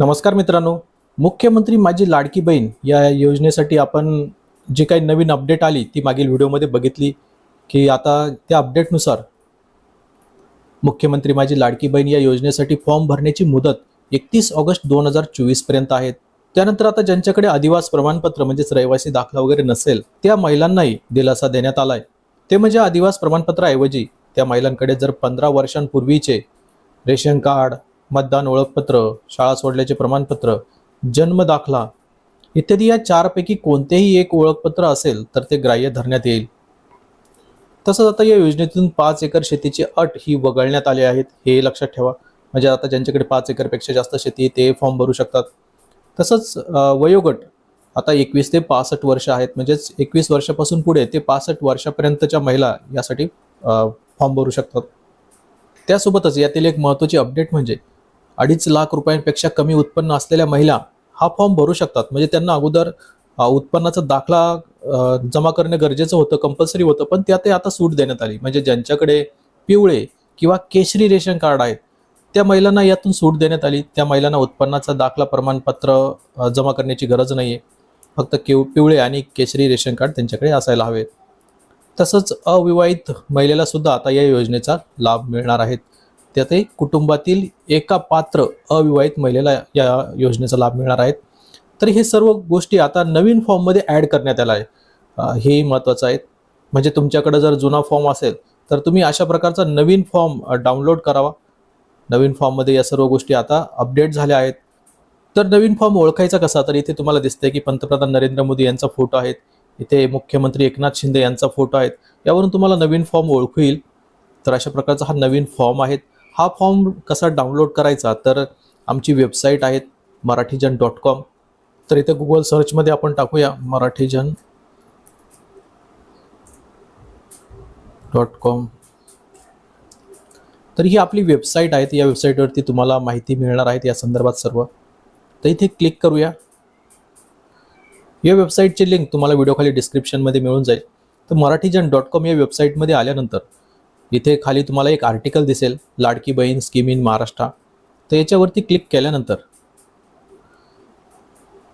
नमस्कार मित्रांनो. मुख्यमंत्री माझी लाडकी बहीण या योजनेसाठी आपण जी काही नवीन अपडेट आली ती मागील व्हिडिओमध्ये बघितली की आता त्या अपडेटनुसार मुख्यमंत्री माझी लाडकी बहीण या योजनेसाठी फॉर्म भरण्याची मुदत एकतीस ऑगस्ट दोन हजार चोवीसपर्यंत आहेत त्यानंतर आता ज्यांच्याकडे आदिवास प्रमाणपत्र म्हणजेच रहिवासी दाखला वगैरे नसेल त्या महिलांनाही दिलासा देण्यात आलाय. ते म्हणजे आदिवास प्रमाणपत्राऐवजी त्या महिलांकडे जर पंधरा वर्षांपूर्वीचे रेशन कार्ड मतदान ओळखपत्र शाळा सोडल्याचे प्रमाणपत्र जन्म दाखला इत्यादी या चारपैकी कोणतेही एक ओळखपत्र असेल तर ते ग्राह्य धरण्यात येईल. तसंच आता या योजनेतून पाच एकर शेतीची अट ही वगळण्यात आली आहेत. हे लक्षात ठेवा. म्हणजे आता ज्यांच्याकडे पाच एकरपेक्षा जास्त शेती आहे ते फॉर्म भरू शकतात. तसंच वयोगट आता एकवीस ते पासष्ट वर्ष आहेत. म्हणजेच एकवीस वर्षापासून पुढे ते पासष्ट वर्षापर्यंतच्या महिला यासाठी फॉर्म भरू शकतात. त्यासोबतच यातील एक महत्त्वाची अपडेट म्हणजे अडीच लाख रुपयांपेक्षा कमी उत्पन्न असलेल्या महिला हा फॉर्म भरू शकतात. म्हणजे त्यांना अगोदर उत्पन्नाचा दाखला जमा करणे गरजेचं होतं कंपल्सरी होतं पण त्यात आता सूट देण्यात आली. म्हणजे ज्यांच्याकडे पिवळे किंवा केशरी रेशन कार्ड आहेत त्या महिलांना यातून सूट देण्यात आली. त्या महिलांना उत्पन्नाचा दाखला प्रमाणपत्र जमा करण्याची गरज नाही आहे फक्त केव पिवळे आणि केशरी रेशन कार्ड त्यांच्याकडे असायला हवे तसंच अविवाहित महिलेला सुद्धा आता या योजनेचा लाभ मिळणार आहेत. त्यातही कुटुंबातील एका पात्र अविवाहित महिलेला या योजनेचा लाभ मिळणार आहेत तर हे सर्व गोष्टी आता नवीन फॉर्ममध्ये ॲड करण्यात आला आहे हे हेही महत्त्वाचं आहे. म्हणजे तुमच्याकडे जर जुना फॉर्म असेल तर तुम्ही अशा प्रकारचा नवीन फॉर्म डाउनलोड करावा. नवीन फॉर्ममध्ये या सर्व गोष्टी आता अपडेट झाल्या आहेत. तर नवीन फॉर्म ओळखायचा कसा? तर इथे तुम्हाला दिसतंय की पंतप्रधान नरेंद्र मोदी यांचा फोटो आहेत. इथे मुख्यमंत्री एकनाथ शिंदे यांचा फोटो आहेत. यावरून तुम्हाला नवीन फॉर्म ओळखू येईल. तर अशा प्रकारचा हा नवीन फॉर्म आहे हा फॉर्म कसा डाउनलोड करायचा तर आमची वेबसाईट आहे मराठीजन डॉट कॉम. तर इथे गुगल सर्चमध्ये आपण टाकूया मराठीजन डॉट कॉम. तर ही आपली वेबसाईट आहे या वेबसाईटवरती तुम्हाला माहिती मिळणार आहेत या संदर्भात सर्व. तर इथे क्लिक करूया. या वेबसाईटची लिंक तुम्हाला व्हिडिओखाली डिस्क्रिप्शनमध्ये मिळून जाईल. तर मराठीजन डॉट कॉम या वेबसाईटमध्ये आल्यानंतर इथे खाली तुम्हाला एक आर्टिकल दिसेल लाडकी बहीण स्कीम इन महाराष्ट्र. तर याच्यावरती क्लिक केल्यानंतर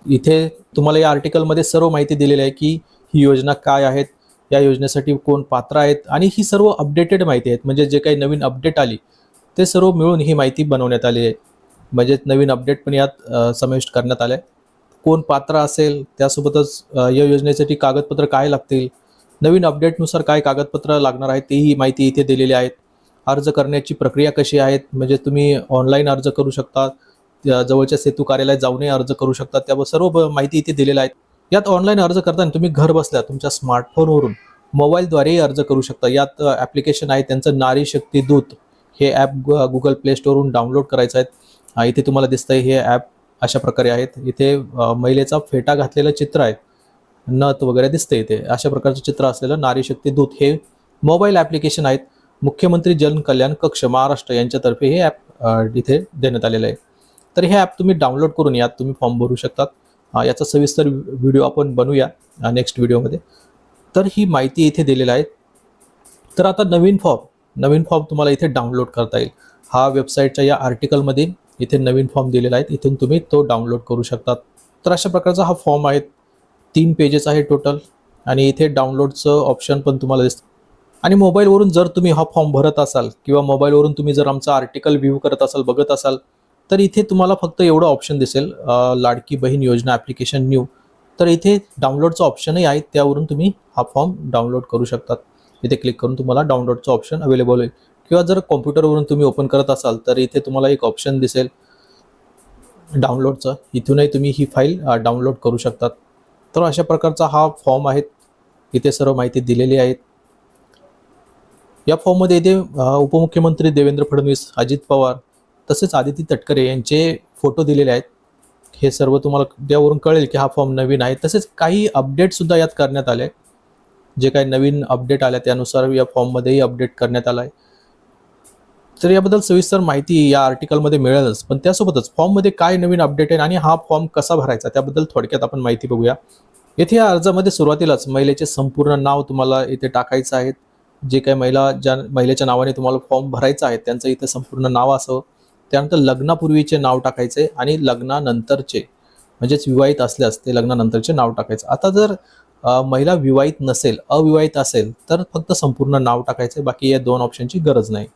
इथे तुम्हाला या आर्टिकलमध्ये सर्व माहिती दिलेली आहे की ही योजना काय आहेत या योजनेसाठी कोण पात्र आहेत आणि ही सर्व अपडेटेड माहिती आहेत. म्हणजे जे काही नवीन अपडेट आली ते सर्व मिळून ही माहिती बनवण्यात आली आहे. म्हणजे नवीन अपडेट पण यात समाविष्ट करण्यात आलं आहे कोण पात्र असेल त्यासोबतच या योजनेसाठी कागदपत्र काय लागतील नवीन अपडेटनुसार काय कागदपत्र लागणार आहेत तेही माहिती इथे दिलेली आहेत. अर्ज करण्याची प्रक्रिया कशी आहेत म्हणजे तुम्ही ऑनलाईन अर्ज करू शकता त्या जवळच्या सेतू कार्यालयात जाऊनही अर्ज करू शकता त्यावर सर्व माहिती इथे दिलेल्या आहेत. यात ऑनलाईन अर्ज करताना तुम्ही घर बसल्या तुमच्या स्मार्टफोनवरून मोबाईलद्वारेही अर्ज करू शकता. यात ॲप्लिकेशन आहे त्यांचं नारी शक्ती दूत. हे ॲप गुगल प्ले स्टोरवरून डाउनलोड करायचं आहे इथे तुम्हाला दिसतंय हे ॲप अशा प्रकारे आहेत. इथे महिलेचा फेटा घातलेलं चित्र आहे. नथ वगैरे दिसते इथे अशा प्रकारचं चित्र असलेलं नारी शक्ती दूत हे मोबाईल ॲप्लिकेशन आहेत. मुख्यमंत्री जन कल्याण कक्ष महाराष्ट्र यांच्यातर्फे हे ॲप इथे देण्यात आलेलं आहे. तर हे ॲप तुम्ही डाउनलोड करून यात तुम्ही फॉर्म भरू शकतात. याचा सविस्तर व्हिडिओ आपण बनवूया नेक्स्ट व्हिडिओमध्ये तर ही माहिती इथे दिलेली आहे. तर आता नवीन फॉर्म नवीन फॉर्म तुम्हाला इथे डाउनलोड करता येईल. हा वेबसाईटच्या या आर्टिकलमध्ये इथे नवीन फॉर्म दिलेला आहे. इथून तुम्ही तो डाउनलोड करू शकतात. तर अशा प्रकारचा हा फॉर्म आहे. तीन पेजेस आहे टोटल आणि इथे डाउनलोडचं ऑप्शन पण तुम्हाला दिसतं. आणि मोबाईलवरून जर तुम्ही हा फॉर्म भरत असाल किंवा मोबाईलवरून तुम्ही जर आमचा आर्टिकल व्ह्यू करत असाल बघत असाल तर इथे तुम्हाला फक्त एवढं ऑप्शन दिसेल लाडकी बहीण योजना ॲप्लिकेशन न्यू तर इथे डाउनलोडचं ऑप्शनही आहे त्यावरून तुम्ही हा फॉर्म डाउनलोड करू शकतात. इथे क्लिक करून तुम्हाला डाउनलोडचं ऑप्शन अवेलेबल होईल. किंवा जर कॉम्प्युटरवरून तुम्ही ओपन करत असाल तर इथे तुम्हाला एक ऑप्शन दिसेल. डाउनलोडचं इथूनही तुम्ही ही फाईल डाउनलोड करू शकतात. तर अशा प्रकारचा हा फॉर्म आहे इथे सर्व माहिती दिलेली आहे या फॉर्ममध्ये इथे उपमुख्यमंत्री देवेंद्र फडणवीस अजित पवार तसेच आदिती तटकरे यांचे फोटो दिलेले आहेत. हे सर्व तुम्हाला त्यावरून कळेल की हा फॉर्म नवीन आहे. तसेच काही अपडेटसुद्धा यात करण्यात आले. जे काही नवीन अपडेट आल्या त्यानुसार या फॉर्ममध्येही अपडेट करण्यात आला आहे. तर याबद्दल सविस्तर माहिती या आर्टिकलमध्ये मिळेलच. पण त्यासोबतच फॉर्ममध्ये काय नवीन अपडेट आहे आणि हा फॉर्म कसा भरायचा? त्याबद्दल थोडक्यात आपण माहिती बघूया. येथे या अर्जामध्ये सुरुवातीलाच महिलेचे संपूर्ण नाव तुम्हाला इथे टाकायचं आहे. जे काही महिला ज्या महिलेच्या नावाने तुम्हाला फॉर्म भरायचा आहे त्यांचं इथे संपूर्ण नाव असावं त्यानंतर लग्नापूर्वीचे नाव टाकायचे आणि लग्नानंतरचे म्हणजेच विवाहित असल्यास ते लग्नानंतरचे नाव टाकायचं. आता जर महिला विवाहित नसेल अविवाहित असेल तर फक्त संपूर्ण नाव टाकायचे बाकी या दोन ऑप्शनची गरज नाही.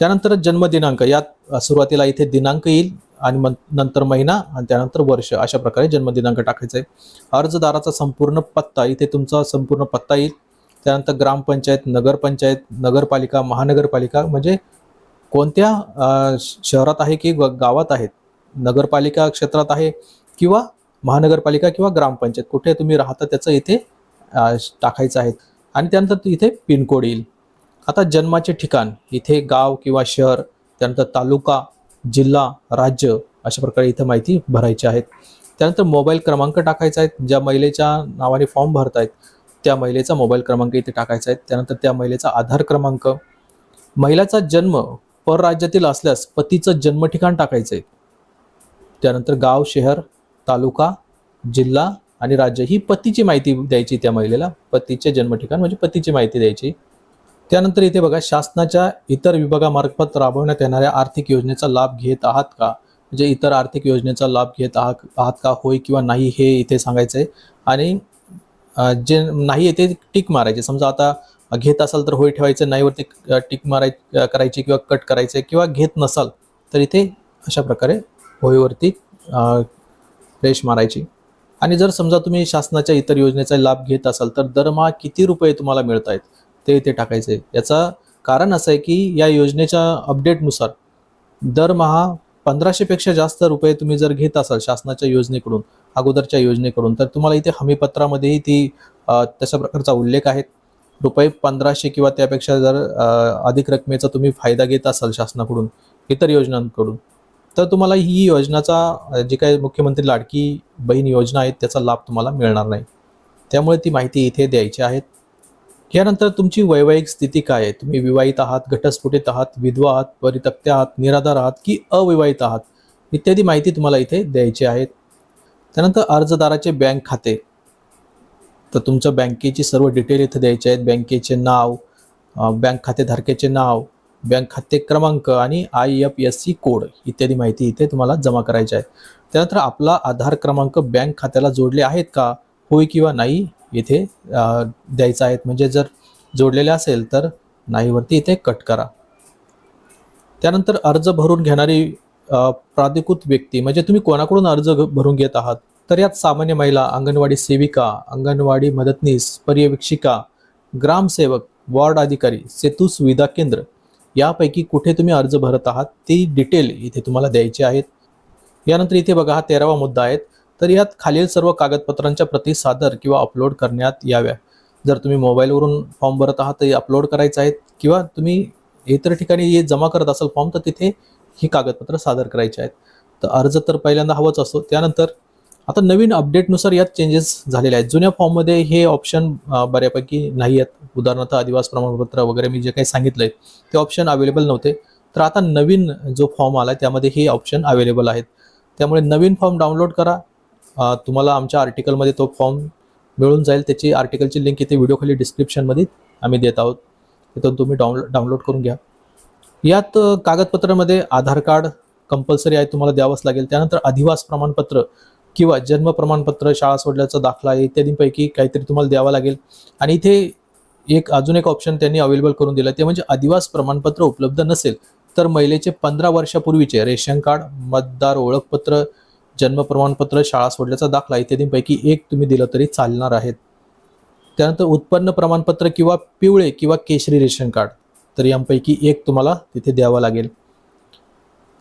त्यानंतर जन्मदिनांक यात सुरुवातीला इथे दिनांक येईल. आणि नंतर महिना आणि त्यानंतर वर्ष अशा प्रकारे जन्मदिनांक टाकायचा आहे. अर्जदाराचा संपूर्ण पत्ता इथे तुमचा संपूर्ण पत्ता येईल. त्यानंतर ग्रामपंचायत नगरपंचायत नगरपालिका महानगरपालिका म्हणजे कोणत्या श- शहरात आहे की ग- गावात आहेत? नगरपालिका क्षेत्रात आहे किंवा महानगरपालिका किंवा ग्रामपंचायत? कुठे तुम्ही राहता त्याचं इथे टाकायचं आहे. आणि त्यानंतर इथे पिनकोड येईल. आता जन्माचे ठिकाण इथे गाव किंवा शहर त्यानंतर तालुका जिल्हा राज्य अशा प्रकारे इथं माहिती भरायची आहेत. त्यानंतर मोबाईल क्रमांक टाकायचा आहे. ज्या महिलेच्या नावाने फॉर्म भरतायत त्या महिलेचा मोबाईल क्रमांक इथे टाकायचा आहे. त्यानंतर त्या महिलेचा आधार क्रमांक. महिलाचा जन्म परराज्यातील असल्यास पतीचं जन्म ठिकाण टाकायचं आहे. त्यानंतर गाव शहर तालुका जिल्हा आणि राज्य ही पतीची माहिती द्यायची त्या महिलेला. पतीचे जन्म ठिकाण म्हणजे पतीची माहिती द्यायची. त्यानंतर इथे बघा शासनाच्या इतर विभागामार्फत राबवण्यात येणाऱ्या आर्थिक योजनेचा लाभ घेत आहात का? म्हणजे इतर आर्थिक योजनेचा लाभ घेत आहात आहात का? होय किंवा नाही हे इथे सांगायचं आहे आणि जे नाही आहे ते टिक मारायचे. समजा आता घेत असाल तर होय ठेवायचं नाहीवरती टिक माराय करायची किंवा कट करायचे किंवा घेत नसाल तर इथे अशा प्रकारे होयवरती रेश मारायची. आणि जर समजा तुम्ही शासनाच्या इतर योजनेचा लाभ घेत असाल तर दरमहा किती रुपये तुम्हाला मिळत आहेत ते इथे टाकायचे. याचा कारण असं आहे की या योजनेच्या अपडेटनुसार दरमहा पंधराशेपेक्षा जास्त रुपये तुम्ही जर घेत असाल शासनाच्या योजनेकडून अगोदरच्या योजनेकडून तर तुम्हाला इथे हमीपत्रामध्येही ती तशा प्रकारचा उल्लेख आहे. रुपये पंधराशे किंवा त्यापेक्षा जर अधिक रकमेचा तुम्ही फायदा घेत असाल शासनाकडून इतर योजनांकडून तर तुम्हाला ही योजनाचा जी काही मुख्यमंत्री लाडकी बहीण योजना आहे त्याचा लाभ तुम्हाला मिळणार नाही. त्यामुळे ती माहिती इथे द्यायची आहे. यानंतर तुमची वैवाहिक स्थिती काय आहे? तुम्ही विवाहित आहात घटस्फोटित आहात विधवा आहात परितक्त्या आहात निराधार आहात की अविवाहित आहात? इत्यादी माहिती तुम्हाला इथे द्यायची आहे. त्यानंतर अर्जदाराचे बँक खाते. तर तुमच्या बँकेची सर्व डिटेल इथे द्यायचे आहेत. बँकेचे नाव बँक खातेधारकाचे नाव बँक खाते क्रमांक आणि I F S C code इत्यादी माहिती इथे तुम्हाला जमा करायची आहे. त्यानंतर आपला आधार क्रमांक बँक खात्याला जोडले आहेत का? होय किंवा नाही? इथे द्यायचा आहेत. म्हणजे जर जोडलेले असेल तर नाहीवरती इथे कट करा. त्यानंतर अर्ज भरून घेणारी प्राधिकृत व्यक्ती म्हणजे तुम्ही कोणाकडून अर्ज भरून घेत आहात? तर यात सामान्य महिला अंगणवाडी सेविका अंगणवाडी मदतनीस पर्यवेक्षिका ग्रामसेवक वॉर्ड अधिकारी सेतू सुविधा केंद्र यापैकी कुठे तुम्ही अर्ज भरत आहात ती डिटेल इथे तुम्हाला द्यायची आहेत. यानंतर इथे बघा हा तेरावा मुद्दा आहेत तर यात खालील सर्व कागदपत्रांच्या प्रती सादर किंवा अपलोड करण्यात याव्या. जर तुम्ही मोबाईलवरून फॉर्म भरत आहात तर अपलोड करायचं आहेत. किंवा तुम्ही इतर ठिकाणी हे जमा करत असाल फॉर्म तर तिथे ही कागदपत्र सादर करायची आहेत. तर अर्ज तर पहिल्यांदा हवंच असतो. त्यानंतर आता नवीन अपडेटनुसार यात चेंजेस झालेले आहेत. जुन्या फॉर्ममध्ये हे ऑप्शन बऱ्यापैकी नाही आहेत. उदाहरणार्थ आदिवास प्रमाणपत्र वगैरे मी जे काही सांगितलंय ते ऑप्शन अवेलेबल नव्हते. तर आता नवीन जो फॉर्म आला त्यामध्ये हे ऑप्शन अवेलेबल आहेत. त्यामुळे नवीन फॉर्म डाउनलोड करा. तुम्हाला आमच्या आर्टिकलमध्ये तो फॉर्म मिळून जाईल. त्याची आर्टिकलची लिंक इथे व्हिडिओखाली डिस्क्रिप्शनमध्ये आम्ही देत आहोत. तिथून तुम्ही डाउनलो डाउनलोड करून घ्या. यात कागदपत्रामध्ये आधार कार्ड कंपल्सरी आहे तुम्हाला द्यावंच लागेल. त्यानंतर अधिवास प्रमाणपत्र किंवा जन्म प्रमाणपत्र शाळा सोडल्याचा दाखला इत्यादींपैकी काहीतरी तुम्हाला द्यावं लागेल. आणि इथे एक अजून एक ऑप्शन त्यांनी अवेलेबल करून दिलं. ते म्हणजे अधिवास प्रमाणपत्र उपलब्ध नसेल तर महिलेचे पंधरा वर्षापूर्वीचे रेशन कार्ड मतदार ओळखपत्र जन्म प्रमाणपत्र शाळा सोडल्याचा दाखला इत्यादींपैकी एक तुम्ही दिलं तरी चालणार आहेत. त्यानंतर उत्पन्न प्रमाणपत्र किंवा पिवळे किंवा केशरी रेशन कार्ड तर यांपैकी एक तुम्हाला तिथे द्यावं लागेल.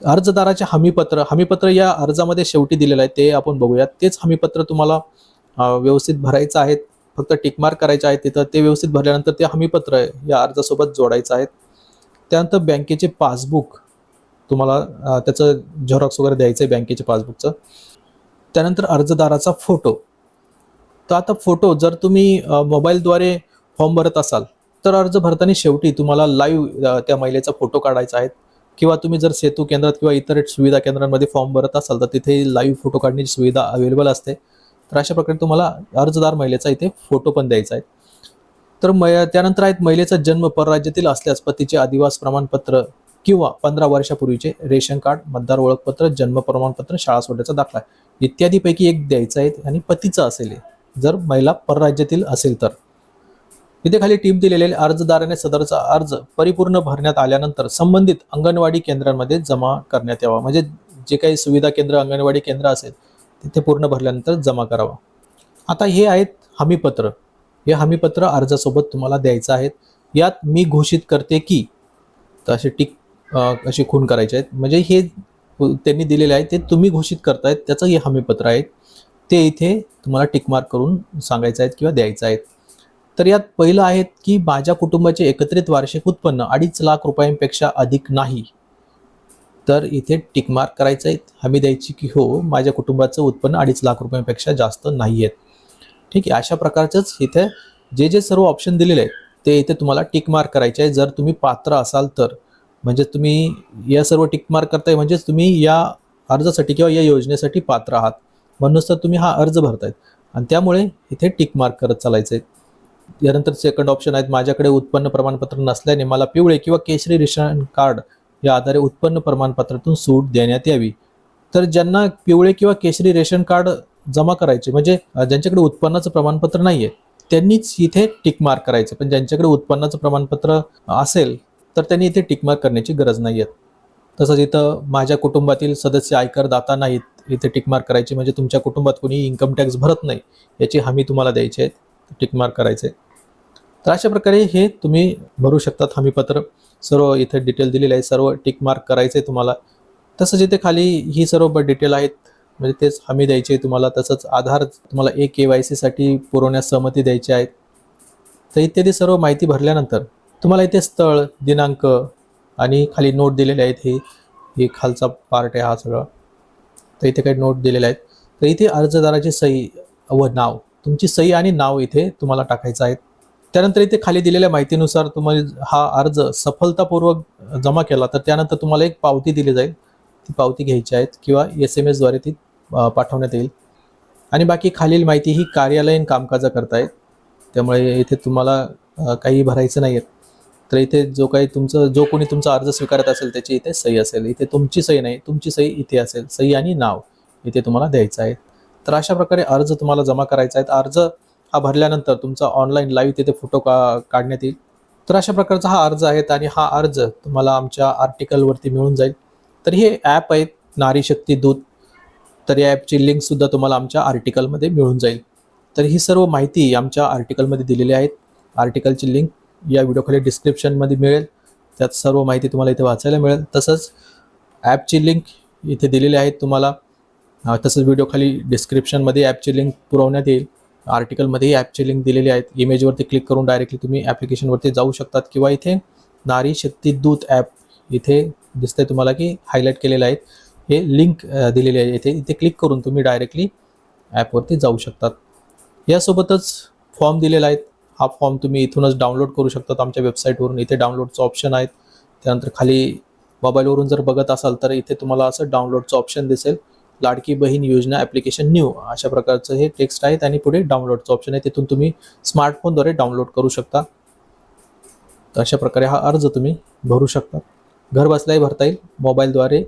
अर्जदाराचे हमीपत्र हमीपत्र या अर्जामध्ये शेवटी दिलेलं आहे ते आपण बघूया तेच हमीपत्र तुम्हाला व्यवस्थित भरायचं आहे फक्त टिकमार्क करायचे आहे तिथं ते व्यवस्थित भरल्यानंतर ते हमीपत्र या अर्जासोबत जोडायचं आहे त्यानंतर बँकेचे पासबुक तुम्हाला त्याचं झेरॉक्स वगैरे द्यायचं आहे बँकेच्या पासबुकचं. त्यानंतर अर्जदाराचा फोटो. तर आता फोटो जर तुम्ही मोबाईलद्वारे फॉर्म भरत असाल तर अर्ज भरताना शेवटी तुम्हाला लाईव्ह त्या महिलेचा फोटो काढायचा आहे. किंवा तुम्ही जर सेतू केंद्रात किंवा इतर सुविधा केंद्रांमध्ये फॉर्म भरत असाल तर तिथे लाईव्ह फोटो काढण्याची सुविधा अवेलेबल असते. तर अशा प्रकारे तुम्हाला अर्जदार महिलेचा इथे फोटो पण द्यायचा आहे. तर मै त्यानंतर आहेत महिलेचा जन्म परराज्यातील असल्यास पतीचे आदिवास प्रमाणपत्र किंवा पंधरा वर्षापूर्वीचे रेशन कार्ड मतदार ओळखपत्र जन्म प्रमाणपत्र शाळा सोडण्याचा दाखला इत्यादीपैकी एक द्यायचा आहे आणि पतीचं असेल जर महिला परराज्यातील असेल तर. इथे खाली टीप दिलेले अर्जदाराने सदरचा अर्ज परिपूर्ण भरण्यात आल्यानंतर संबंधित अंगणवाडी केंद्रांमध्ये जमा करण्यात यावा. म्हणजे जे काही सुविधा केंद्र अंगणवाडी केंद्र असेल तिथे पूर्ण भरल्यानंतर जमा करावा. आता हे आहेत हमीपत्र. हे हमीपत्र अर्जासोबत तुम्हाला द्यायचं आहेत. यात मी घोषित करते की तर असे टिक असे खून करायचे आहेत. म्हणजे हे त्यांनी दिलेले आहे ते तुम्ही घोषित करतायत त्याचं हे हमीपत्र आहे. ते इथे तुम्हाला टिकमार्क करून सांगायचं आहेत किंवा द्यायचं आहेत. तर यात पहिलं आहे की माझ्या कुटुंबाचे एकत्रित वार्षिक उत्पन्न अडीच लाख रुपयांपेक्षा अधिक नाही. तर इथे टिकमार्क करायचं आहे हमी द्यायची की हो माझ्या कुटुंबाचं उत्पन्न अडीच लाख रुपयांपेक्षा जास्त नाही आहेत. ठीक आहे अशा प्रकारचंच इथे जे जे सर्व ऑप्शन दिलेले आहेत ते इथे तुम्हाला टिक मार्क करायचे आहे जर तुम्ही पात्र असाल तर. म्हणजे तुम्ही या सर्व टिक मार्क करताय म्हणजेच तुम्ही या अर्जासाठी किंवा या योजनेसाठी पात्र आहात. म्हणूनच तर तुम्ही हा अर्ज भरतायत. आणि त्यामुळे इथे टिक मार्क करत चालायचं आहे यानंतर सेकंड ऑप्शन आहेत. माझ्याकडे उत्पन्न प्रमाणपत्र नसल्याने मला पिवळे किंवा केशरी रेशन कार्ड या आधारे उत्पन्न प्रमाणपत्रातून सूट देण्यात यावी. तर ज्यांना पिवळे किंवा केशरी रेशन कार्ड जमा करायचे म्हणजे ज्यांच्याकडे उत्पन्नाचं प्रमाणपत्र नाही आहे त्यांनीच इथे टिक मार्क करायचं. पण ज्यांच्याकडे उत्पन्नाचं प्रमाणपत्र असेल तर त्यांनी इथे टिकमार्क करण्याची गरज नाही आहे. तसंच इथं माझ्या कुटुंबातील सदस्य आयकर दाता नाहीत. इथे टिकमार्क करायची म्हणजे तुमच्या कुटुंबात कोणी इन्कम टॅक्स भरत नाही. याची हमी तुम्हाला द्यायची आहे. टिकमार्क करायचे. तर अशा प्रकारे हे तुम्ही भरू शकतात हमीपत्र. सर्व इथे डिटेल दिलेले आहे. सर्व टिकमार्क करायचं करायचे तुम्हाला. तसंच इथे खाली ही सर्व डिटेल आहेत. म्हणजे तेच हमी द्यायची आहे तुम्हाला. तसंच आधार तुम्हाला ए के वाय सीसाठी पुरवण्यास सहमती द्यायची आहे. तर इत्यादी सर्व माहिती भरल्यानंतर तुम्हाला इथे स्थळ दिनांक आणि खाली नोट दिलेले आहेत हे. हे खालचा पार्ट आहे हा सगळा. तर इथे काही नोट दिलेले आहेत. तर इथे अर्जदाराची सही व नाव. तुमची सही आणि नाव इथे तुम्हाला टाकायचं आहे. त्यानंतर इथे खाली दिलेल्या माहितीनुसार तुम्हाला हा अर्ज सफलतापूर्वक जमा केला तर त्यानंतर तुम्हाला एक पावती दिली जाईल. ती पावती घ्यायची आहेत किंवा एस एम एसद्वारे ती पाठवण्यात येईल. आणि बाकी खालील माहिती ही कार्यालयीन कामकाजा करतायत. त्यामुळे इथे तुम्हाला काही भरायचं नाही आहे तर इथे जो काही तुमचं जो कोणी तुमचा अर्ज स्वीकारत असेल त्याची इथे सही असेल. इथे तुमची सही नाही तुमची सही इथे असेल. सही आणि नाव इथे तुम्हाला द्यायचं आहे. तर अशा प्रकारे अर्ज तुम्हाला जमा करायचा आहे. अर्ज हा भरल्यानंतर तुमचा ऑनलाईन लाईव्ह तिथे फोटो का काढण्यात येईल. तर अशा प्रकारचा हा अर्ज आहे आणि हा अर्ज तुम्हाला आमच्या आर्टिकलवरती मिळून जाईल. तर हे ॲप आहेत नारी शक्ती दूत. तर या ॲपची लिंकसुद्धा तुम्हाला आमच्या आर्टिकलमध्ये मिळून जाईल. तर ही सर्व माहिती आमच्या आर्टिकलमध्ये दिलेली आहेत. आर्टिकलची लिंक या व्हिडिओखाली डिस्क्रिप्शनमध्ये मिळेल. त्यात सर्व माहिती तुम्हाला इथे वाचायला मिळेल. तसंच ॲपची लिंक इथे दिलेली आहे तुम्हाला. तसंच व्हिडिओखाली डिस्क्रिप्शनमध्ये ॲपची लिंक पुरवण्यात येईल. आर्टिकलमध्येही ॲपची लिंक दिलेली आहेत इमेजवरती क्लिक करून डायरेक्टली तुम्ही ॲप्लिकेशनवरती जाऊ शकतात किंवा इथे नारी शक्ती दूत ॲप इथे दिसतंय तुम्हाला की हायलाईट केलेलं आहे. हे लिंक दिलेली आहे. इथे इथे क्लिक करून तुम्ही डायरेक्टली ॲपवरती जाऊ शकतात. यासोबतच फॉर्म दिलेला आहे. हा फॉर्म तुम्ही इथूनच डाउनलोड करू शकतात आमच्या वेबसाईटवरून इथे डाउनलोडचं ऑप्शन आहेत. त्यानंतर खाली मोबाईलवरून जर बघत असाल तर इथे तुम्हाला असं डाउनलोडचं ऑप्शन दिसेल. लाडकी बहीण योजना ॲप्लिकेशन न्यू अशा प्रकारचं हे टेक्स्ट आहेत आणि पुढे डाउनलोडचं ऑप्शन आहे. तिथून तुम्ही स्मार्टफोनद्वारे डाउनलोड करू शकता. तर अशा प्रकारे हा अर्ज तुम्ही भरू शकता. घर बसल्याही भरता येईल. मोबाईलद्वारे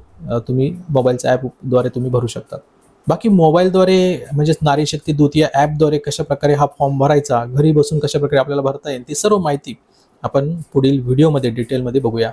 तुम्ही मोबाईलच्या ॲपद्वारे तुम्ही भरू शकता. बाकी मोबाईलद्वारे म्हणजेच नारी शक्ती दूत या ॲपद्वारे कशा प्रकारे हा फॉर्म भरायचा घरी बसून कशा प्रकारे आपल्याला भरता येईल ती सर्व माहिती आपण पुढील व्हिडिओमध्ये डिटेलमध्ये बघूया.